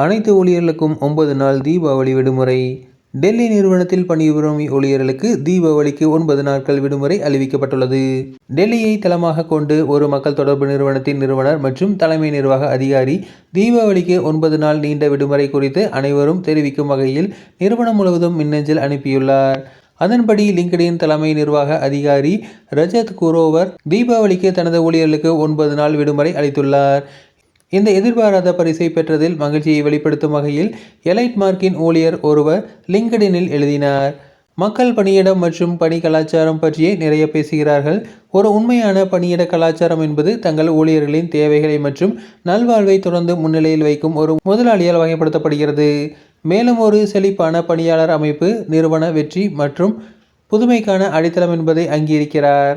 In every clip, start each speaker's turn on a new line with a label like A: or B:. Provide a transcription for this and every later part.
A: அனைத்து ஊழியர்களுக்கும் ஒன்பது நாள் தீபாவளி விடுமுறை. டெல்லி நிறுவனத்தில் பணிபுரியும் ஊழியர்களுக்கு தீபாவளிக்கு ஒன்பது நாட்கள் விடுமுறை அறிவிக்கப்பட்டுள்ளது. டெல்லியை தளமாக கொண்டு ஒரு மக்கள் தொடர்பு நிறுவனத்தின் நிறுவனர் மற்றும் தலைமை நிர்வாக அதிகாரி தீபாவளிக்கு ஒன்பது நாள் நீண்ட விடுமுறை குறித்து அனைவரும் தெரிவிக்கும் வகையில் நிறுவனம் முழுவதும் மின்னஞ்சல் அனுப்பியுள்ளார். அதன்படி லிங்கடின் தலைமை நிர்வாக அதிகாரி ரஜத் குரோவர் தீபாவளிக்கு தனது ஊழியர்களுக்கு ஒன்பது நாள் விடுமுறை அளித்துள்ளார். இந்த எதிர்பாராத பரிசை பெற்றதில் மகிழ்ச்சியை வெளிப்படுத்தும் வகையில் எலைட் மார்க்கின் ஊழியர் ஒருவர் லிங்கடினில் எழுதினார். மக்கள் பணியிடம் மற்றும் பணி கலாச்சாரம் பற்றியே நிறைய பேசுகிறார்கள். ஒரு உண்மையான பணியிட கலாச்சாரம் என்பது தங்கள் ஊழியர்களின் தேவைகளை மற்றும் நல்வாழ்வை தொடர்ந்து முன்னிலையில் வைக்கும் ஒரு முதலாளியால் வகைப்படுத்தப்படுகிறது. மேலும் ஒரு செழிப்பான பணியாளர் அமைப்பு நிறுவன வெற்றி மற்றும் புதுமைக்கான அடித்தளம் என்பதை அங்கீகரிக்கிறார்.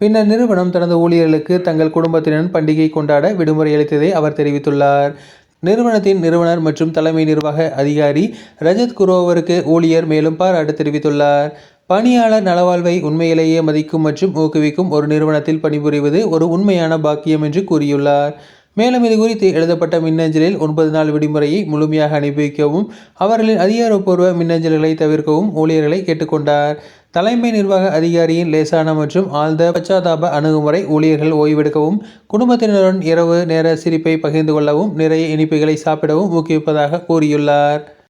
A: பின்னர் நிறுவனம் தனது ஊழியர்களுக்கு தங்கள் குடும்பத்தினருடன் பண்டிகை கொண்டாட விடுமுறை அளித்ததை அவர் தெரிவித்துள்ளார். நிறுவனத்தின் நிறுவனர் மற்றும் தலைமை நிர்வாக அதிகாரி ரஜத் குரோவருக்கு ஊழியர் மேலும் பாராட்டு தெரிவித்துள்ளார். பணியாளர் நலவாழ்வை உண்மையிலேயே மதிக்கும் மற்றும் ஊக்குவிக்கும் ஒரு நிறுவனத்தில் பணிபுரிவது ஒரு உண்மையான பாக்கியம் என்று கூறியுள்ளார். மேலும் இது குறித்து எழுதப்பட்ட மின்னஞ்சலில் ஒன்பது நாள் விடுமுறையை முழுமையாக அனுபவிக்கவும் அவர்களின் அதிகாரப்பூர்வ மின்னஞ்சல்களை தவிர்க்கவும் ஊழியர்களை கேட்டுக்கொண்டார். தலைமை நிர்வாக அதிகாரியின் லேசான மற்றும் ஆழ்ந்த பச்சாதாப அணுகுமுறை ஊழியர்கள் ஓய்வெடுக்கவும் குடும்பத்தினருடன் இரவு நேர சிரிப்பை பகிர்ந்து கொள்ளவும் நிறைய இனிப்புகளை சாப்பிடவும் ஊக்குவிப்பதாக கூறியுள்ளார்.